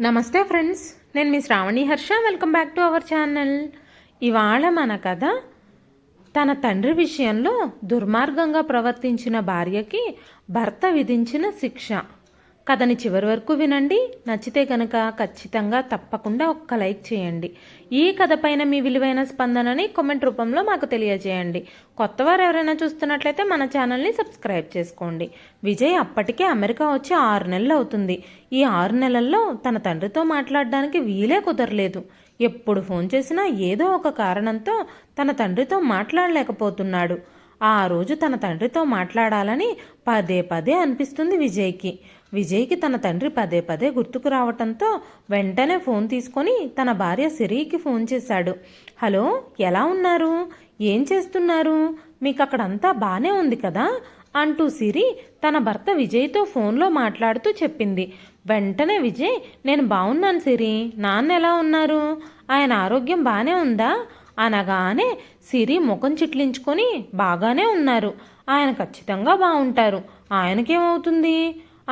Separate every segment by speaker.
Speaker 1: నమస్తే ఫ్రెండ్స్ నేను మీ Sravani Harsha. Welcome back to our channel. ఇవాళ మన కథ తన తండ్రి విషయంలో దుర్మార్గంగా ప్రవర్తించిన భార్యకి భర్త విధించిన శిక్ష. కథని చివరి వరకు వినండి. నచ్చితే కనుక ఖచ్చితంగా తప్పకుండా ఒక్క లైక్ చేయండి. ఈ కథ పైన మీ విలువైన స్పందనని కామెంట్ రూపంలో మాకు తెలియజేయండి. కొత్తవారు ఎవరైనా చూస్తున్నట్లయితే మన ఛానల్ని సబ్స్క్రైబ్ చేసుకోండి. విజయ్ అప్పటికే అమెరికా వచ్చి ఆరు నెలలు అవుతుంది. ఈ ఆరు నెలల్లో తన తండ్రితో మాట్లాడడానికి వీలే కుదరలేదు. ఎప్పుడు ఫోన్ చేసినా ఏదో ఒక కారణంతో తన తండ్రితో మాట్లాడలేకపోతున్నాడు. ఆ రోజు తన తండ్రితో మాట్లాడాలని పదే పదే అనిపిస్తుంది విజయ్కి. విజయ్కి తన తండ్రి పదే పదే గుర్తుకు రావటంతో వెంటనే ఫోన్ తీసుకొని తన భార్య సిరికి ఫోన్ చేశాడు. హలో ఎలా ఉన్నారు? ఏం చేస్తున్నారు? మీకు అక్కడంతా బాగానే ఉంది కదా? అంటూ సిరి తన భర్త విజయ్తో ఫోన్లో మాట్లాడుతూ చెప్పింది. వెంటనే విజయ్ నేను బాగున్నాను సిరి. నాన్న ఎలా ఉన్నారు? ఆయన ఆరోగ్యం బాగానే ఉందా? అనగానే సిరి ముఖం చిట్లించుకొని బాగానే ఉన్నారు. ఆయన ఖచ్చితంగా బాగుంటారు ఆయనకేమవుతుంది?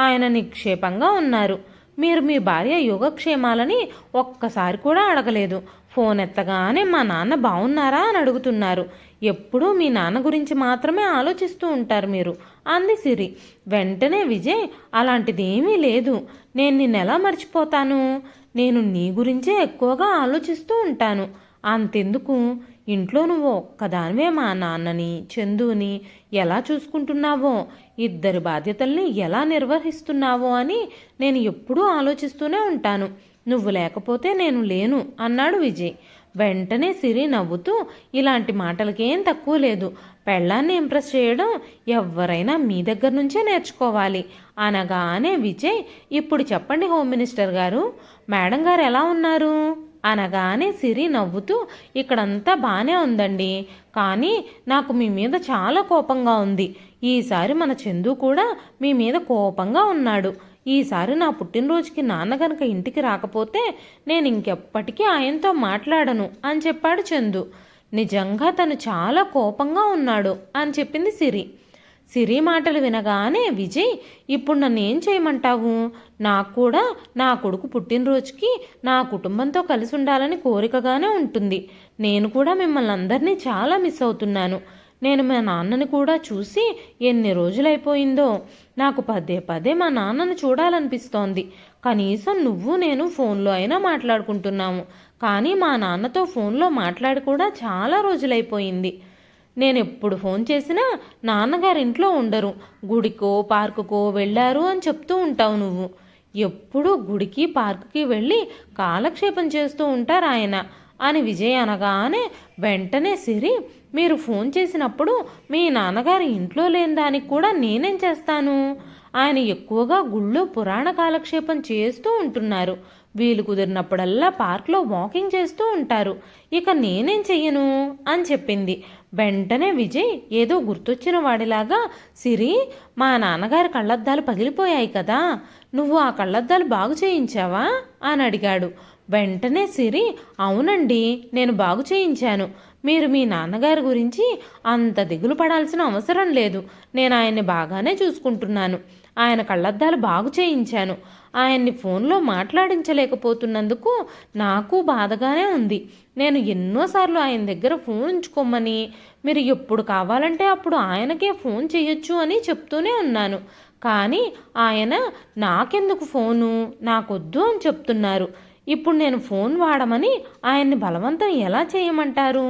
Speaker 1: ఆయన నిక్షేపంగా ఉన్నారు. మీరు మీ భార్య యోగక్షేమాలని ఒక్కసారి కూడా అడగలేదు. ఫోన్ ఎత్తగానే మా నాన్న బాగున్నారా అని అడుగుతున్నారు. ఎప్పుడూ మీ నాన్న గురించి మాత్రమే ఆలోచిస్తూ ఉంటారు మీరు. అంది సిరి. వెంటనే విజయ్ అలాంటిది ఏమీ లేదు. నేను నిన్నెలా మర్చిపోతాను? నేను నీ గురించే ఎక్కువగా ఆలోచిస్తూ ఉంటాను. అంతెందుకు? ఇంట్లో నువ్వు ఒక్కదానివే మా నాన్నని చందుని ఎలా చూసుకుంటున్నావో ఇద్దరి బాధ్యతల్ని ఎలా నిర్వహిస్తున్నావో అని నేను ఎప్పుడూ ఆలోచిస్తూనే ఉంటాను. నువ్వు లేకపోతే నేను లేను అన్నాడు విజయ్. వెంటనే సిరి నవ్వుతూ ఇలాంటి మాటలకేం తక్కువ లేదు. పెళ్ళాన్ని ఇంప్రెస్ చేయడం ఎవరైనా మీ దగ్గర నుంచే నేర్చుకోవాలి. అనగానే విజయ్ ఇప్పుడు చెప్పండి హోమ్ మినిస్టర్ గారు మేడం గారు ఎలా ఉన్నారు? అనగానే సిరి నవ్వుతూ ఇక్కడంతా బాగానే ఉందండి కానీ నాకు మీ మీద చాలా కోపంగా ఉంది. ఈసారి మన చందు కూడా మీ మీద కోపంగా ఉన్నాడు. ఈసారి నా పుట్టినరోజుకి నాన్న గనక ఇంటికి రాకపోతే నేను ఇంకెప్పటికీ ఆయనతో మాట్లాడను అని చెప్పాడు చందు. నిజంగా తను చాలా కోపంగా ఉన్నాడు అని చెప్పింది సిరి. సిరి మాటలు వినగానే విజయ్ ఇప్పుడు నన్ను ఏం చేయమంటావు? నాకు కూడా నా కొడుకు పుట్టినరోజుకి నా కుటుంబంతో కలిసి ఉండాలని కోరికగానే ఉంటుంది. నేను కూడా మిమ్మల్ని అందరినీ చాలా మిస్ అవుతున్నాను. నేను మా నాన్నని కూడా చూసి ఎన్ని రోజులైపోయిందో. నాకు పదే పదే మా నాన్నను చూడాలనిపిస్తోంది. కనీసం నువ్వు నేను ఫోన్లో అయినా మాట్లాడుకుంటున్నాము. కానీ మా నాన్నతో ఫోన్లో మాట్లాడి కూడా చాలా రోజులైపోయింది. నేను ఎప్పుడు ఫోన్ చేసినా నాన్నగారు ఇంట్లో ఉండరు. గుడికో పార్కుకో వెళ్ళారు అని చెప్తూ ఉంటావు నువ్వు. ఎప్పుడూ గుడికి పార్కుకి వెళ్ళి కాలక్షేపం చేస్తూ ఉంటారు ఆయన. అని విజయ్ అనగానే వెంటనే సిరి మీరు ఫోన్ చేసినప్పుడు మీ నాన్నగారు ఇంట్లో లేని దానికి కూడా నేనేం చేస్తాను? ఆయన ఎక్కువగా గుళ్ళో పురాణ కాలక్షేపం చేస్తూ ఉంటున్నారు. వీలు కుదిరినప్పుడల్లా పార్క్లో వాకింగ్ చేస్తూ ఉంటారు. ఇక నేనేం చెయ్యను? అని చెప్పింది. వెంటనే విజయ్ ఏదో గుర్తొచ్చిన వాడిలాగా సిరి మా నాన్నగారి కళ్ళద్దాలు పగిలిపోయాయి కదా నువ్వు ఆ కళ్ళద్దాలు బాగు చేయించావా? అని అడిగాడు. వెంటనే సిరి అవునండి నేను బాగు చేయించాను. మీరు మీ నాన్నగారి గురించి అంత దిగులు పడాల్సిన అవసరం లేదు. నేను ఆయన్ని బాగానే చూసుకుంటున్నాను. ఆయన కళ్ళద్దాలు బాగు చేయించాను. ఆయన్ని ఫోన్లో మాట్లాడించలేకపోతున్నందుకు నాకు బాధగానే ఉంది. నేను ఎన్నోసార్లు ఆయన దగ్గర ఫోన్ ఉంచుకోమని మీరు ఎప్పుడు కావాలంటే అప్పుడు ఆయనకే ఫోన్ చేయొచ్చు అని చెప్తూనే ఉన్నాను. కానీ ఆయన నాకెందుకు ఫోను? నాకొద్దు అని చెప్తున్నారు. ఇప్పుడు నేను ఫోన్ వాడమని ఆయన్ని బలవంతం ఎలా చేయమంటారు?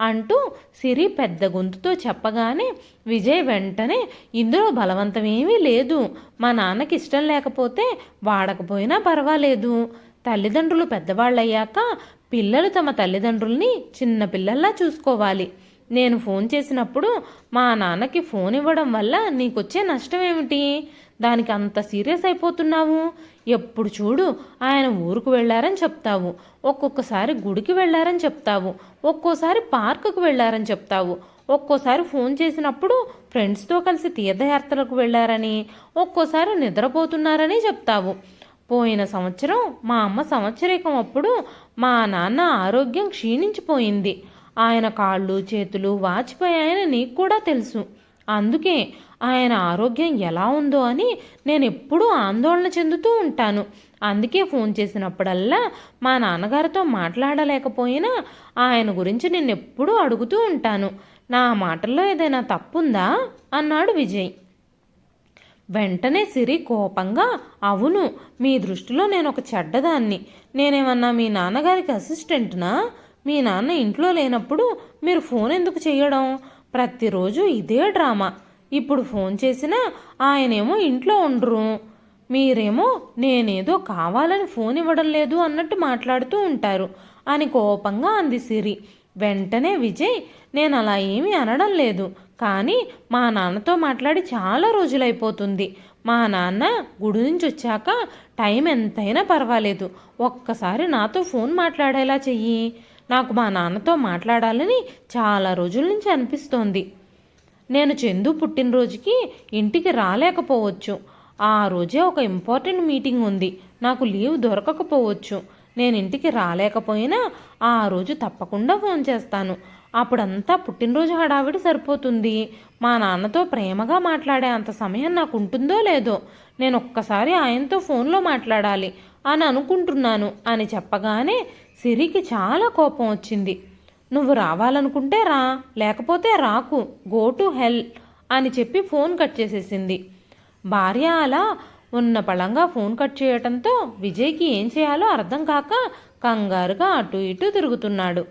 Speaker 1: అంటూ సిరి పెద్ద గొంతుతో చెప్పగానే విజయ్ వెంటనే ఇందులో బలవంతం ఏమీ లేదు. మా నాన్నకి ఇష్టం లేకపోతే వాడకపోయినా పర్వాలేదు. తల్లిదండ్రులు పెద్దవాళ్ళయ్యాక పిల్లలు తమ తల్లిదండ్రుల్ని చిన్న పిల్లల్లా చూసుకోవాలి. నేను ఫోన్ చేసినప్పుడు మా నాన్నకి ఫోన్ ఇవ్వడం వల్ల నీకొచ్చే నష్టం ఏమిటి? దానికి అంత సీరియస్ అయిపోతున్నావు? ఎప్పుడు చూడు ఆయన ఊరుకు వెళ్ళారని చెప్తావు. ఒక్కొక్కసారి గుడికి వెళ్ళారని చెప్తావు. ఒక్కోసారి పార్కుకు వెళ్ళారని చెప్తావు. ఒక్కోసారి ఫోన్ చేసినప్పుడు ఫ్రెండ్స్తో కలిసి తీర్థయాత్రలకు వెళ్ళారని ఒక్కోసారి నిద్రపోతున్నారని చెప్తావు. పోయిన సంవత్సరం మా అమ్మ సంవత్సరీకం అప్పుడు మా నాన్న ఆరోగ్యం క్షీణించిపోయింది. ఆయన కాళ్ళు చేతులు వాచిపోయాయని నీకు కూడా తెలుసు. అందుకే ఆయన ఆరోగ్యం ఎలా ఉందో అని నేను ఎప్పుడూ ఆందోళన చెందుతూ ఉంటాను. అందుకే ఫోన్ చేసినప్పుడల్లా మా నాన్నగారితో మాట్లాడలేకపోయినా ఆయన గురించి నిన్నెప్పుడూ అడుగుతూ ఉంటాను. నా మాటల్లో ఏదైనా తప్పుందా? అన్నాడు విజయ్. వెంటనే సిరి కోపంగా అవును మీ దృష్టిలో నేను ఒక చెడ్డదాన్ని. నేనేమన్నా మీ నాన్నగారికి అసిస్టెంట్నా? మీ నాన్న ఇంట్లో లేనప్పుడు మీరు ఫోన్ ఎందుకు చేయడం? ప్రతిరోజు ఇదే డ్రామా. ఇప్పుడు ఫోన్ చేసినా ఆయనేమో ఇంట్లో ఉండరు. మీరేమో నేనేదో కావాలని ఫోన్ ఇవ్వడం లేదు అన్నట్టు మాట్లాడుతూ ఉంటారు అని కోపంగా అంది సిరి. వెంటనే విజయ్ నేను అలా ఏమీ అనడం లేదు. కానీ మా నాన్నతో మాట్లాడి చాలా రోజులైపోతుంది. మా నాన్న గుడి నుంచి వచ్చాక టైం ఎంతైనా పర్వాలేదు. ఒక్కసారి నాతో ఫోన్ మాట్లాడేలా చెయ్యి. నాకు మా నాన్నతో మాట్లాడాలని చాలా రోజుల నుంచి అనిపిస్తోంది. నేను చందు పుట్టినరోజుకి ఇంటికి రాలేకపోవచ్చు. ఆ రోజే ఒక ఇంపార్టెంట్ మీటింగ్ ఉంది. నాకు లీవ్ దొరకకపోవచ్చు. నేను ఇంటికి రాలేకపోయినా ఆ రోజు తప్పకుండా ఫోన్ చేస్తాను. అప్పుడంతా పుట్టినరోజు హడావిడి సరిపోతుంది. మా నాన్నతో ప్రేమగా మాట్లాడే అంత సమయం నాకు ఉంటుందో లేదో నేను ఒక్కసారి ఆయనతో ఫోన్లో మాట్లాడాలి అని అనుకుంటున్నాను అని చెప్పగానే సిరికి చాలా కోపం వచ్చింది. నువ్వు రావాలనుకుంటే రా లేకపోతే రాకు. గో టు హెల్ అని చెప్పి ఫోన్ కట్ చేసేసింది. భార్య అలా ఉన్న పళంగా ఫోన్ కట్ చేయటంతో విజయ్కి ఏం చేయాలో అర్థం కాక కంగారుగా అటు ఇటు తిరుగుతున్నాడు.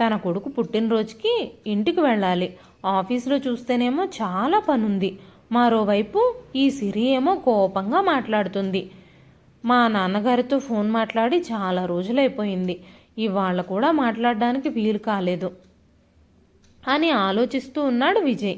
Speaker 1: తన కొడుకు పుట్టినరోజుకి ఇంటికి వెళ్ళాలి. ఆఫీసులో చూస్తేనేమో చాలా పనుంది. మరోవైపు ఈ సిరి ఏమో కోపంగా మాట్లాడుతుంది. మా నాన్నగారితో ఫోన్ మాట్లాడి చాలా రోజులైపోయింది. ఇవాళ కూడా మాట్లాడడానికి వీలు కాలేదు. అని ఆలోచిస్తూ ఉన్నాడు విజయ్.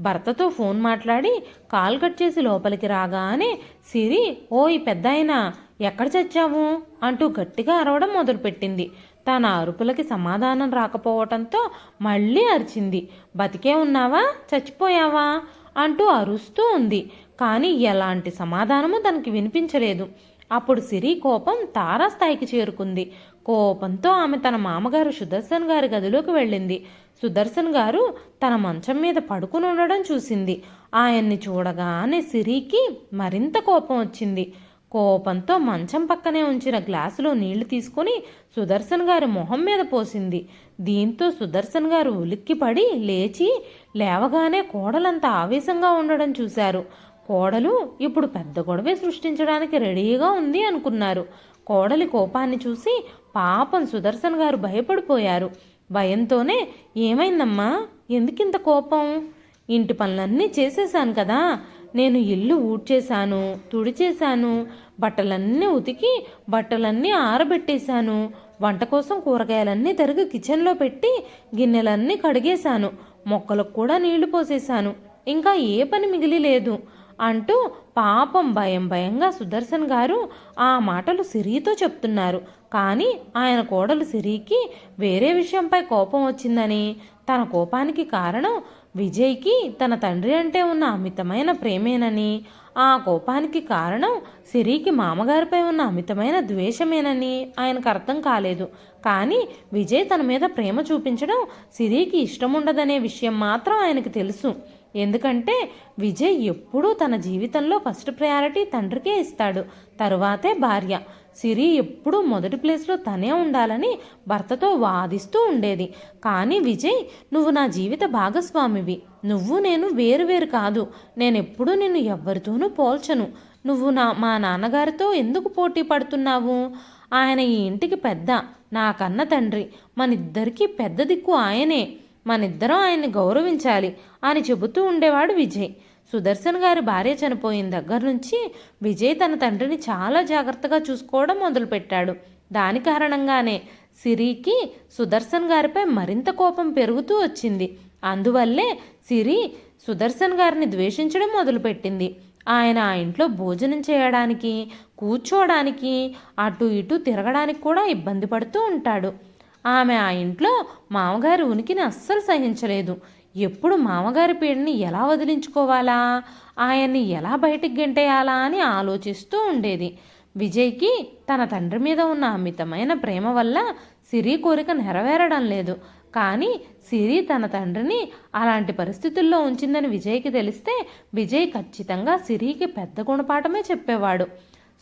Speaker 1: భర్తతో ఫోన్ మాట్లాడి కాల్ కట్ చేసి లోపలికి రాగానే సిరి ఓయ్ పెద్దాయనా ఎక్కడ చచ్చావు? అంటూ గట్టిగా అరవడం మొదలుపెట్టింది. తన అరుపులకి సమాధానం రాకపోవటంతో మళ్ళీ అరిచింది. బతికే ఉన్నావా? చచ్చిపోయావా? అంటూ అరుస్తూ ఉంది. కానీ ఎలాంటి సమాధానము తనకి వినిపించలేదు. అప్పుడు సిరి కోపం తారాస్థాయికి చేరుకుంది. కోపంతో ఆమె తన మామగారు సుదర్శన్ గారి గదిలోకి వెళ్ళింది. సుదర్శన్ గారు తన మంచం మీద పడుకుని ఉండడం చూసింది. ఆయన్ని చూడగానే సిరికి మరింత కోపం వచ్చింది. కోపంతో మంచం పక్కనే ఉంచిన గ్లాసులో నీళ్ళు తీసుకుని సుదర్శన్ గారి మొహం మీద పోసింది. దీంతో సుదర్శన్ గారు ఉలిక్కిపడి లేచి లేవగానే కోడలంత ఆవేశంగా ఉండడం చూశారు. కోడలు ఇప్పుడు పెద్ద గొడవే సృష్టించడానికి రెడీగా ఉంది అనుకున్నారు. కోడలి కోపాన్ని చూసి పాపం సుదర్శన్ గారు భయపడిపోయారు. భయంతోనే ఏమైందమ్మా? ఎందుకింత కోపం? ఇంటి పనులన్నీ చేసేశాను కదా. నేను ఇల్లు ఊడ్చేశాను తుడిచేశాను బట్టలన్నీ ఉతికి బట్టలన్నీ ఆరబెట్టేశాను. వంట కోసం కూరగాయలన్నీ తరిగి కిచెన్లో పెట్టి గిన్నెలన్నీ కడిగేశాను. మొక్కలకు కూడా నీళ్ళు పోసేశాను. ఇంకా ఏ పని మిగిలి లేదు అంటూ పాపం భయం భయంగా సుదర్శన్ గారు ఆ మాటలు సిరితో చెప్తున్నారు. కానీ ఆయన కోడలు సిరికి వేరే విషయంపై కోపం వచ్చిందని తన కోపానికి కారణం విజయ్కి తన తండ్రి అంటే ఉన్న అమితమైన ప్రేమేనని ఆ కోపానికి కారణం సిరికి మామగారిపై ఉన్న అమితమైన ద్వేషమేనని ఆయనకు అర్థం కాలేదు. కానీ విజయ్ తన మీద ప్రేమ చూపించడం సిరికి ఇష్టం ఉండదనే విషయం మాత్రం ఆయనకు తెలుసు. ఎందుకంటే విజయ్ ఎప్పుడూ తన జీవితంలో ఫస్ట్ ప్రయారిటీ తండ్రికే ఇస్తాడు తరువాతే భార్య. సిరి ఎప్పుడూ మొదటి ప్లేస్లో తనే ఉండాలని భర్తతో వాదిస్తూ ఉండేది. కానీ విజయ్ నువ్వు నా జీవిత భాగస్వామివి. నువ్వు నేను వేరు వేరు కాదు. నేనెప్పుడూ నిన్ను ఎవ్వరితోనూ పోల్చను. నువ్వు నా మా నాన్నగారితో ఎందుకు పోటీ పడుతున్నావు? ఆయన ఈ ఇంటికి పెద్ద నాకన్న తండ్రి. మనిద్దరికీ పెద్ద దిక్కు ఆయనే. మనిద్దరం ఆయన్ని గౌరవించాలి అని చెబుతూ ఉండేవాడు విజయ్. సుదర్శన్ గారి భార్య చనిపోయిన దగ్గర నుంచి విజయ్ తన తండ్రిని చాలా జాగ్రత్తగా చూసుకోవడం మొదలుపెట్టాడు. దాని కారణంగానే సిరికి సుదర్శన్ గారిపై మరింత కోపం పెరుగుతూ వచ్చింది. అందువల్లే సిరి సుదర్శన్ గారిని ద్వేషించడం మొదలుపెట్టింది. ఆయన ఆ ఇంట్లో భోజనం చేయడానికి కూర్చోవడానికి అటు ఇటు తిరగడానికి కూడా ఇబ్బంది పడుతూ ఉంటాడు. ఆమె ఆ ఇంట్లో మామగారి ఉనికిని అస్సలు సహించలేదు. ఎప్పుడు మామగారి పీడని ఎలా వదిలించుకోవాలా? ఆయన్ని ఎలా బయటికి గెంటేయాలా అని ఆలోచిస్తూ ఉండేది. విజయ్కి తన తండ్రి మీద ఉన్న అమితమైన ప్రేమ వల్ల సిరి కోరిక నెరవేరడం లేదు. కానీ సిరి తన తండ్రిని అలాంటి పరిస్థితుల్లో ఉంచిందని విజయ్కి తెలిస్తే విజయ్ ఖచ్చితంగా సిరికి పెద్ద గుణపాఠమే చెప్పేవాడు.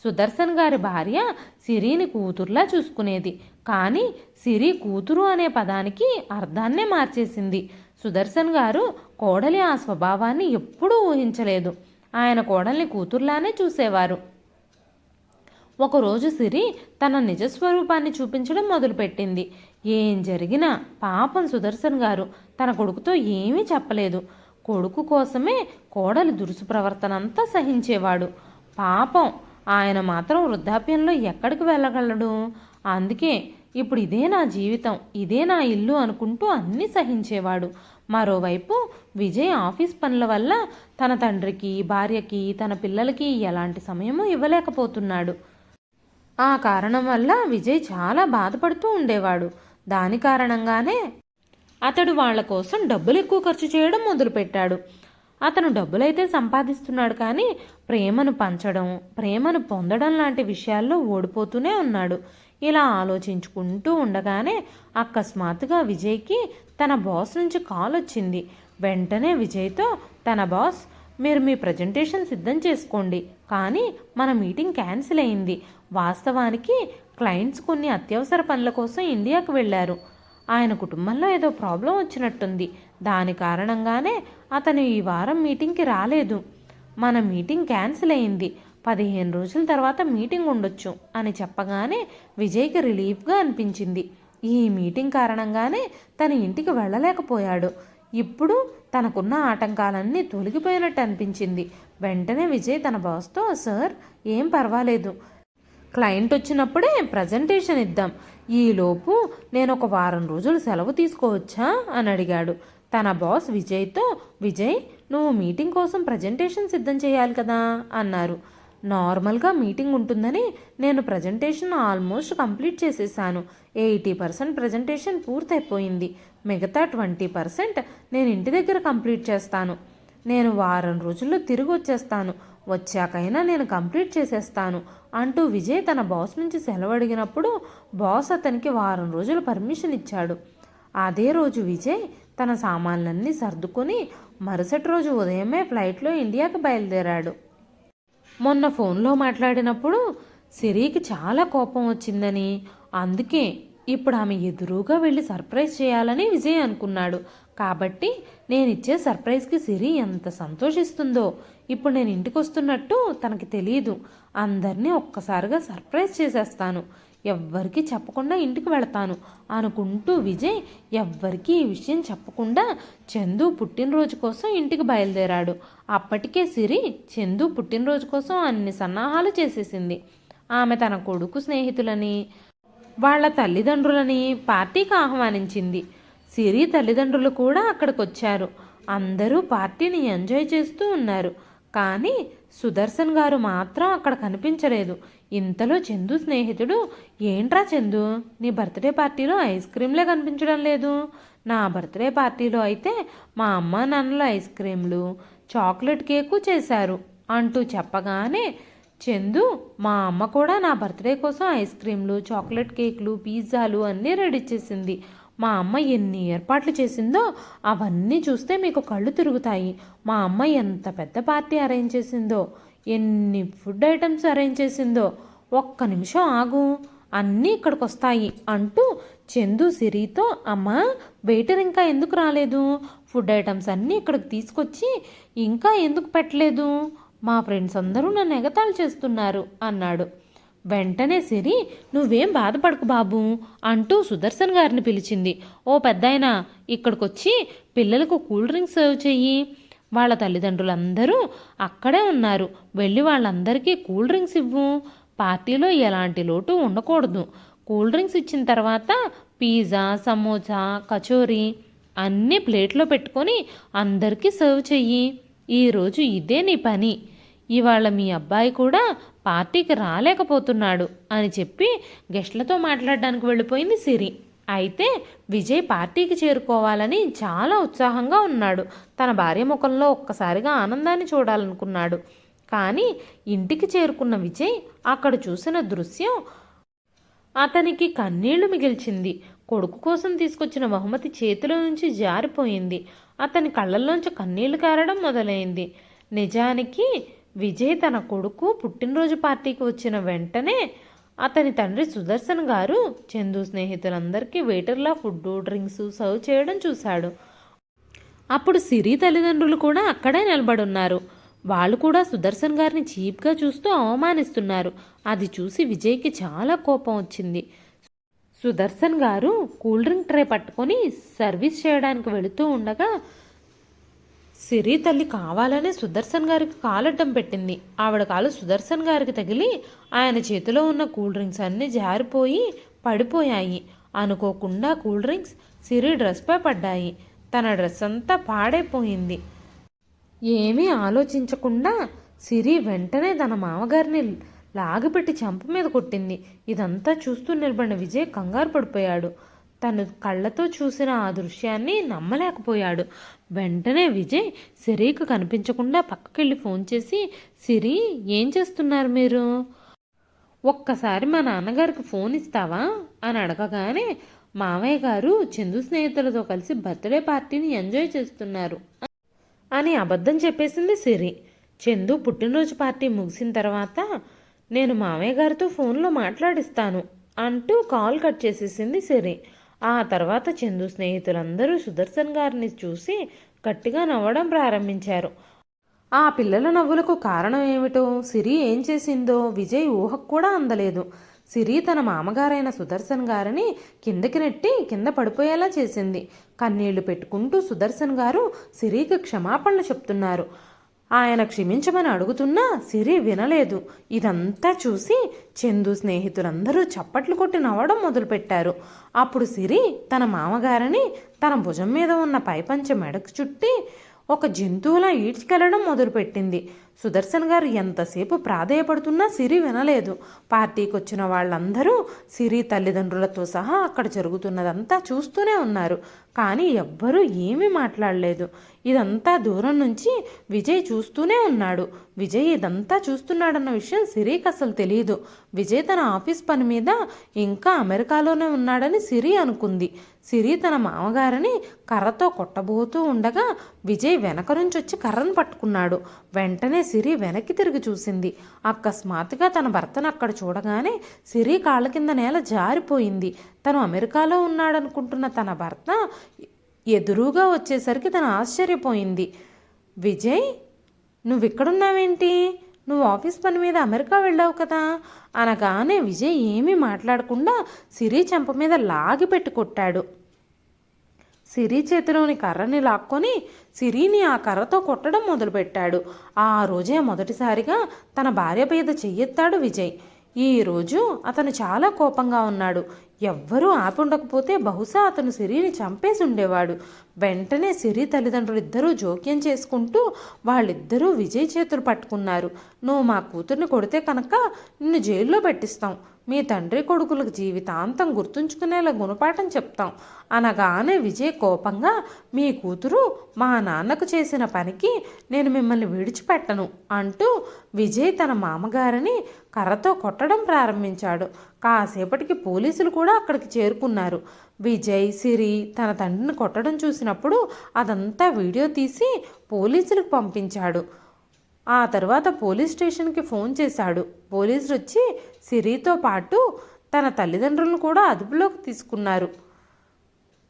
Speaker 1: సుదర్శన్ గారి భార్య సిరిని కూతుర్లా చూసుకునేది. కానీ సిరి కూతురు అనే పదానికి అర్థాన్నే మార్చేసింది. సుదర్శన్ గారు కోడలి ఆ స్వభావాన్ని ఎప్పుడూ ఊహించలేదు. ఆయన కోడల్ని కూతుర్లానే చూసేవారు. ఒకరోజు సిరి తన నిజస్వరూపాన్ని చూపించడం మొదలుపెట్టింది. ఏం జరిగినా పాపం సుదర్శన్ గారు తన కొడుకుతో ఏమీ చెప్పలేదు. కొడుకు కోసమే కోడలి దురుసు ప్రవర్తనంతా సహించేవాడు. పాపం ఆయన మాత్రం వృద్ధాప్యంలో ఎక్కడికి వెళ్ళగలడు? అందుకే ఇప్పుడు ఇదే నా జీవితం ఇదే నా ఇల్లు అనుకుంటూ అన్నీ సహించేవాడు. మరోవైపు విజయ్ ఆఫీస్ పనుల వల్ల తన తండ్రికి భార్యకి తన పిల్లలకి ఎలాంటి సమయము ఇవ్వలేకపోతున్నాడు. ఆ కారణం వల్ల విజయ్ చాలా బాధపడుతూ ఉండేవాడు. దాని కారణంగానే అతడు వాళ్ళ కోసం డబ్బులు ఎక్కువ ఖర్చు చేయడం మొదలుపెట్టాడు. అతను డబ్బులైతే సంపాదిస్తున్నాడు కానీ ప్రేమను పంచడం ప్రేమను పొందడం లాంటి విషయాల్లో ఓడిపోతూనే ఉన్నాడు. ఇలా ఆలోచించుకుంటూ ఉండగానే అకస్మాత్తుగా విజయ్కి తన బాస్ నుంచి కాల్ వచ్చింది. వెంటనే విజయ్తో తన బాస్ మీరు మీ ప్రజెంటేషన్ సిద్ధం చేసుకోండి. కానీ మన మీటింగ్ క్యాన్సిల్ అయింది. వాస్తవానికి క్లయింట్స్ కొన్ని అత్యవసర పనుల కోసం ఇండియాకు వెళ్ళారు. ఆయన కుటుంబంలో ఏదో ప్రాబ్లం వచ్చినట్టుంది. దాని కారణంగానే అతను ఈ వారం మీటింగ్కి రాలేదు. మన మీటింగ్ క్యాన్సిల్ అయింది. పదిహేను రోజుల తర్వాత మీటింగ్ ఉండొచ్చు అని చెప్పగానే విజయ్కి రిలీఫ్గా అనిపించింది. ఈ మీటింగ్ కారణంగానే తన ఇంటికి వెళ్ళలేకపోయాడు. ఇప్పుడు తనకున్న ఆటంకాలన్నీ తొలగిపోయినట్టు అనిపించింది. వెంటనే విజయ్ తన బాస్తో సార్ ఏం పర్వాలేదు. క్లయింట్ వచ్చినప్పుడే ప్రజెంటేషన్ ఇద్దాం. ఈలోపు నేను ఒక వారం రోజులు సెలవు తీసుకోవచ్చా? అని అడిగాడు. తన బాస్ విజయ్తో విజయ్ నువ్వు మీటింగ్ కోసం ప్రజెంటేషన్ సిద్ధం చేయాలి కదా అన్నారు. నార్మల్గా మీటింగ్ ఉంటుందని నేను ప్రజెంటేషన్ ఆల్మోస్ట్ కంప్లీట్ చేసేసాను. ఎయిటీ పర్సెంట్ ప్రజెంటేషన్ పూర్తయిపోయింది. మిగతా ట్వంటీ పర్సెంట్ నేను ఇంటి దగ్గర కంప్లీట్ చేస్తాను. నేను వారం రోజుల్లో తిరిగి వచ్చేస్తాను. వచ్చాకైనా నేను కంప్లీట్ చేసేస్తాను. అంటూ విజయ్ తన బాస్ నుంచి సెలవు అడిగినప్పుడు బాస్ అతనికి వారం రోజులు పర్మిషన్ ఇచ్చాడు. అదే రోజు విజయ్ తన సామాన్లన్నీ సర్దుకొని మరుసటి రోజు ఉదయమే ఫ్లైట్లో ఇండియాకి బయలుదేరాడు. మొన్న ఫోన్లో మాట్లాడినప్పుడు సిరికి చాలా కోపం వచ్చిందని. అందుకే ఇప్పుడు ఆమె ఎదురుగా వెళ్ళి సర్ప్రైజ్ చేయాలని విజయ్ అనుకున్నాడు. కాబట్టి నేను ఇచ్చే సర్ప్రైజ్కి సిరి ఎంత సంతోషిస్తుందో ఇప్పుడు నేను ఇంటికి వస్తున్నట్టు తనకి తెలియదు అందరినీ ఒక్కసారిగా సర్ప్రైజ్ చేసేస్తాను. ఎవ్వరికీ చెప్పకుండా ఇంటికి వెళతాను అనుకుంటూ విజయ్ ఎవ్వరికీ ఈ విషయం చెప్పకుండా చందు పుట్టినరోజు కోసం ఇంటికి బయలుదేరాడు. అప్పటికే సిరి చందు పుట్టినరోజు కోసం అన్ని సన్నాహాలు చేసేసింది. ఆమె తన కొడుకు స్నేహితులని వాళ్ళ తల్లిదండ్రులని పార్టీకి ఆహ్వానించింది. సిరి తల్లిదండ్రులు కూడా అక్కడికి వచ్చారు అందరూ పార్టీని ఎంజాయ్ చేస్తూ ఉన్నారు. కానీ సుదర్శన్ గారు మాత్రం అక్కడ కనిపించలేదు. ఇంతలో చందు స్నేహితుడు ఏంట్రా చందు నీ బర్త్డే పార్టీలో ఐస్ క్రీమ్లే కనిపించడం లేదు. నా బర్త్డే పార్టీలో అయితే మా అమ్మ నాన్నలు ఐస్ క్రీమ్లు చాక్లెట్ కేకు చేశారు అంటూ చెప్పగానే చందు మా అమ్మ కూడా నా బర్త్డే కోసం ఐస్ క్రీమ్లు చాక్లెట్ కేకులు పిజ్జాలు అన్నీ రెడీ చేసింది. మా అమ్మ ఎన్ని ఏర్పాట్లు చేసిందో అవన్నీ చూస్తే మీకు కళ్ళు తిరుగుతాయి. మా అమ్మ ఎంత పెద్ద పార్టీ అరేంజ్ చేసిందో. ఎన్ని ఫుడ్ ఐటమ్స్ అరేంజ్ చేసిందో ఒక్క నిమిషం ఆగు. అన్నీ ఇక్కడికి వస్తాయి అంటూ చందు సిరితో అమ్మ వెయిటర్ ఇంకా ఎందుకు రాలేదు? ఫుడ్ ఐటమ్స్ అన్నీ ఇక్కడికి తీసుకొచ్చి ఇంకా ఎందుకు పెట్టలేదు? మా ఫ్రెండ్స్ అందరూ నన్ను ఎగతాళి చేస్తున్నారు అన్నాడు. వెంటనే సిరి నువ్వేం బాధపడకు బాబు అంటూ సుదర్శన్ గారిని పిలిచింది. ఓ పెద్దాయన ఇక్కడికొచ్చి పిల్లలకు కూల్ డ్రింక్స్ సర్వ్ చెయ్యి. వాళ్ళ తల్లిదండ్రులందరూ అక్కడే ఉన్నారు. వెళ్ళి వాళ్ళందరికీ కూల్ డ్రింక్స్ ఇవ్వు. పార్టీలో ఎలాంటి లోటు ఉండకూడదు. కూల్ డ్రింక్స్ ఇచ్చిన తర్వాత పిజ్జా సమోసా కచోరీ అన్నీ ప్లేట్లో పెట్టుకొని అందరికీ సర్వ్ చెయ్యి. ఈరోజు ఇదే నీ పని. ఇవాళ మీ అబ్బాయి కూడా పార్టీకి రాలేకపోతున్నాడు అని చెప్పి గెస్ట్లతో మాట్లాడడానికి వెళ్ళిపోయింది సిరి. అయితే విజయ్ పార్టీకి చేరుకోవాలని చాలా ఉత్సాహంగా ఉన్నాడు. తన భార్య ముఖంలో ఒక్కసారిగా ఆనందాన్ని చూడాలనుకున్నాడు. కానీ ఇంటికి చేరుకున్న విజయ్ అక్కడ చూసిన దృశ్యం అతనికి కన్నీళ్ళు మిగిల్చింది. కొడుకు కోసం తీసుకొచ్చిన బహుమతి చేతిలో నుంచి జారిపోయింది. అతని కళ్ళల్లోంచి కన్నీళ్ళు కారడం మొదలైంది. నిజానికి విజయ్ తన కొడుకు పుట్టినరోజు పార్టీకి వచ్చిన వెంటనే అతని తండ్రి సుదర్శన్ గారు చందు స్నేహితులందరికీ వెయిటర్లా ఫుడ్ డ్రింక్స్ సర్వ్ చేయడం చూశాడు. అప్పుడు సిరి తల్లిదండ్రులు కూడా అక్కడే నిలబడున్నారు. వాళ్ళు కూడా సుదర్శన్ గారిని చీప్గా చూస్తూ అవమానిస్తున్నారు. అది చూసి విజయ్కి చాలా కోపం వచ్చింది. Sudarshan garu cool drink tray పట్టుకొని సర్వీస్ చేయడానికి వెళుతూ ఉండగా సిరి తల్లి కావాలనే సుదర్శన్ గారికి కాలడ్డం పెట్టింది. ఆవిడ కాలు సుదర్శన్ గారికి తగిలి ఆయన చేతిలో ఉన్న కూల్ డ్రింక్స్ అన్నీ జారిపోయి పడిపోయాయి. అనుకోకుండా కూల్ డ్రింక్స్ సిరి డ్రెస్పై పడ్డాయి. తన డ్రెస్ అంతా పాడైపోయింది. ఏమీ ఆలోచించకుండా సిరి వెంటనే తన మామగారిని లాగిపెట్టి చంప మీద కొట్టింది. ఇదంతా చూస్తూ నిలబడిన విజయ్ కంగారు పడిపోయాడు. తను కళ్ళతో చూసిన ఆ దృశ్యాన్ని నమ్మలేకపోయాడు. వెంటనే విజయ్ సిరికి కనిపించకుండా పక్కకెళ్ళి ఫోన్ చేసి సిరి ఏం చేస్తున్నారు మీరు? ఒక్కసారి మా నాన్నగారికి ఫోన్ ఇస్తావా? అని అడగగానే మామయ్య గారు చందు స్నేహితులతో కలిసి బర్త్డే పార్టీని ఎంజాయ్ చేస్తున్నారు అని అబద్ధం చెప్పేసింది సిరి. చందు పుట్టినరోజు పార్టీ ముగిసిన తర్వాత నేను మామయ్య గారితో ఫోన్లో మాట్లాడిస్తాను అంటూ కాల్ కట్ చేసేసింది సిరి. ఆ తర్వాత చందు స్నేహితులందరూ సుదర్శన్ గారిని చూసి గట్టిగా నవ్వడం ప్రారంభించారు. ఆ పిల్లల నవ్వులకు కారణం ఏమిటో సిరి ఏం చేసిందో విజయ్ ఊహకు కూడా అందలేదు. సిరి తన మామగారైన సుదర్శన్ గారిని కిందకి నెట్టి కింద పడిపోయేలా చేసింది. కన్నీళ్ళు పెట్టుకుంటూ సుదర్శన్ గారు సిరికి క్షమాపణలు చెప్తున్నారు. ఆయన క్షమించమని అడుగుతున్నా సిరి వినలేదు. ఇదంతా చూసి చందు స్నేహితులందరూ చప్పట్లు కొట్టి నవ్వడం మొదలుపెట్టారు. అప్పుడు సిరి తన మామగారిని తన భుజం మీద ఉన్న పైపంచ మెడకు చుట్టి ఒక జంతువులా ఈడ్చుకెళ్ళడం మొదలుపెట్టింది. సుదర్శన్ గారు ఎంతసేపు ప్రాధేయపడుతున్నా సిరి వినలేదు. పార్టీకి వచ్చిన వాళ్ళందరూ సిరి తల్లిదండ్రులతో సహా అక్కడ జరుగుతున్నదంతా చూస్తూనే ఉన్నారు. కానీ ఎవ్వరూ ఏమీ మాట్లాడలేదు. ఇదంతా దూరం నుంచి విజయ్ చూస్తూనే ఉన్నాడు. విజయ్ ఇదంతా చూస్తున్నాడన్న విషయం సిరికి అసలు తెలియదు విజయ్ తన ఆఫీస్ పని మీద ఇంకా అమెరికాలోనే ఉన్నాడని సిరి అనుకుంది. సిరి తన మామగారిని కర్రతో కొట్టబోతూ ఉండగా విజయ్ వెనక నుంచి వచ్చి కర్రను పట్టుకున్నాడు. వెంటనే సిరి వెనక్కి తిరిగి చూసింది. అకస్మాత్తుగా తన భర్తను అక్కడ చూడగానే సిరి కాళ్ళ కింద నేల జారిపోయింది. తను అమెరికాలో ఉన్నాడనుకుంటున్న తన భర్త ఎదురుగా వచ్చేసరికి తను ఆశ్చర్యపోయింది. విజయ్ నువ్వు ఇక్కడున్నావేంటి నువ్వు ఆఫీస్ పని మీద అమెరికా వెళ్ళావు కదా? అనగానే విజయ్ ఏమీ మాట్లాడకుండా సిరి చెంప మీద లాగి పెట్టి కొట్టాడు. సిరి చేతిలోని కర్రని లాక్కొని సిరిని ఆ కర్రతో కొట్టడం మొదలుపెట్టాడు. ఆ రోజే మొదటిసారిగా తన భార్య మీద చెయ్యెత్తాడు విజయ్. ఈ రోజు అతను చాలా కోపంగా ఉన్నాడు. ఎవ్వరూ ఆపుండకపోతే బహుశా అతను సిరిని చంపేసి ఉండేవాడు. వెంటనే సిరి తల్లిదండ్రులు ఇద్దరూ జోక్యం చేసుకుంటూ వాళ్ళిద్దరూ విజయ్ చేతులు పట్టుకున్నారు. నువ్వు మా కూతుర్ని కొడితే కనుక నిన్ను జైల్లో పెట్టిస్తాం. మీ తండ్రి కొడుకులకు జీవితాంతం గుర్తుంచుకునేలా గుణపాఠం చెప్తాం. అనగానే విజయ్ కోపంగా మీ కూతురు మా నాన్నకు చేసిన పనికి నేను మిమ్మల్ని విడిచిపెట్టను అంటూ విజయ్ తన మామగారిని కర్రతో కొట్టడం ప్రారంభించాడు. కాసేపటికి పోలీసులు కూడా అక్కడికి చేరుకున్నారు. విజయ్ సిరి తన తండ్రిని కొట్టడం చూసినప్పుడు అదంతా వీడియో తీసి పోలీసులకు పంపించాడు. ఆ తర్వాత పోలీస్ స్టేషన్కి ఫోన్ చేశాడు. పోలీసులు వచ్చి సిరితో పాటు తన తల్లిదండ్రులను కూడా అదుపులోకి తీసుకున్నారు.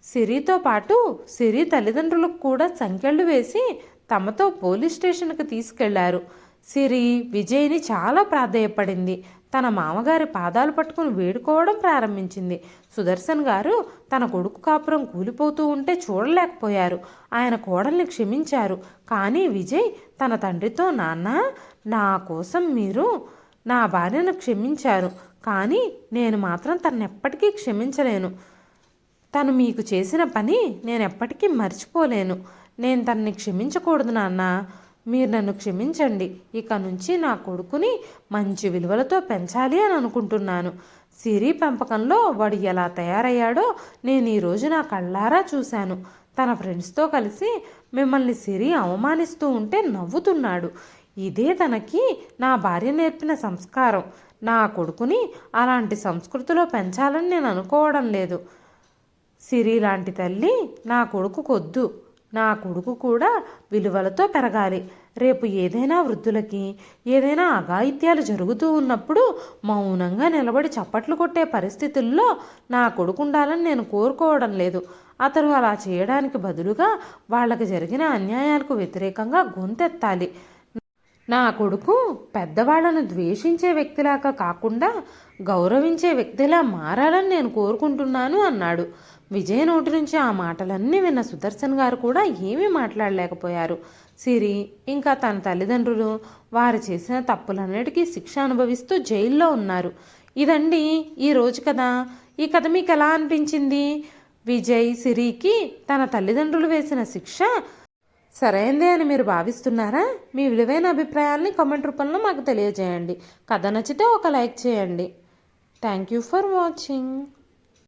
Speaker 1: సిరితో పాటు సిరి తల్లిదండ్రులకు కూడా సంఖ్యలు వేసి తమతో పోలీస్ స్టేషన్కి తీసుకెళ్ళారు. సిరి విజయ్ని చాలా ప్రాధేయపడింది. తన మామగారి పాదాలు పట్టుకుని వేడుకోవడం ప్రారంభించింది. సుదర్శన్ గారు తన కొడుకు కాపురం కూలిపోతూ ఉంటే చూడలేకపోయారు. ఆయన కోడల్ని క్షమించారు. కానీ విజయ్ తన తండ్రితో నాన్న నా కోసం మీరు నా భార్యను క్షమించారు కానీ నేను మాత్రం తనెప్పటికీ ఎప్పటికీ క్షమించలేను. తను మీకు చేసిన పని నేను ఎప్పటికీ మర్చిపోలేను. నేను తనని క్షమించకూడదు నాన్న. మీరు నన్ను క్షమించండి. ఇక నుంచి నా కొడుకుని మంచి విలువలతో పెంచాలి అని అనుకుంటున్నాను. సిరి పెంపకంలో వాడు ఎలా తయారయ్యాడో నేను ఈరోజు నా కళ్ళారా చూశాను. తన ఫ్రెండ్స్తో కలిసి మిమ్మల్ని సిరి అవమానిస్తూ ఉంటే నవ్వుతున్నాడు. ఇదే తనకి నా భార్య నేర్పిన సంస్కారం. నా కొడుకుని అలాంటి సంస్కృతిలో పెంచాలని నేను అనుకోవడం లేదు. సిరి లాంటి తల్లి నా కొడుకు కొద్దు నా కొడుకు కూడా విలువలతో పెరగాలి. రేపు ఏదైనా వృద్ధులకి ఏదైనా అఘాయిత్యాలు జరుగుతూ ఉన్నప్పుడు మౌనంగా నిలబడి చప్పట్లు కొట్టే పరిస్థితుల్లో నా కొడుకు ఉండాలని నేను కోరుకోవడం లేదు. అతను అలా చేయడానికి బదులుగా వాళ్ళకి జరిగిన అన్యాయాలకు వ్యతిరేకంగా గొంతెత్తాలి. నా కొడుకు పెద్దవాళ్ళను ద్వేషించే వ్యక్తిలాగా కాకుండా గౌరవించే వ్యక్తిలా మారాలని నేను కోరుకుంటున్నాను అన్నాడు. విజయ్ నోటి నుంచి ఆ మాటలన్నీ విన్న సుదర్శన్ గారు కూడా ఏమీ మాట్లాడలేకపోయారు. సిరి ఇంకా తన తల్లిదండ్రులు వారు చేసిన తప్పులన్నిటికీ శిక్ష అనుభవిస్తూ జైల్లో ఉన్నారు. ఇదండి ఈ రోజు కదా. ఈ కథ మీకు ఎలా అనిపించింది? విజయ్ సిరికి తన తల్లిదండ్రులు వేసిన శిక్ష సరైందే అని మీరు భావిస్తున్నారా? మీ విలువైన అభిప్రాయాల్ని కామెంట్ రూపంలో మాకు తెలియజేయండి. కథ నచ్చితే ఒక లైక్ చేయండి. Thank you for watching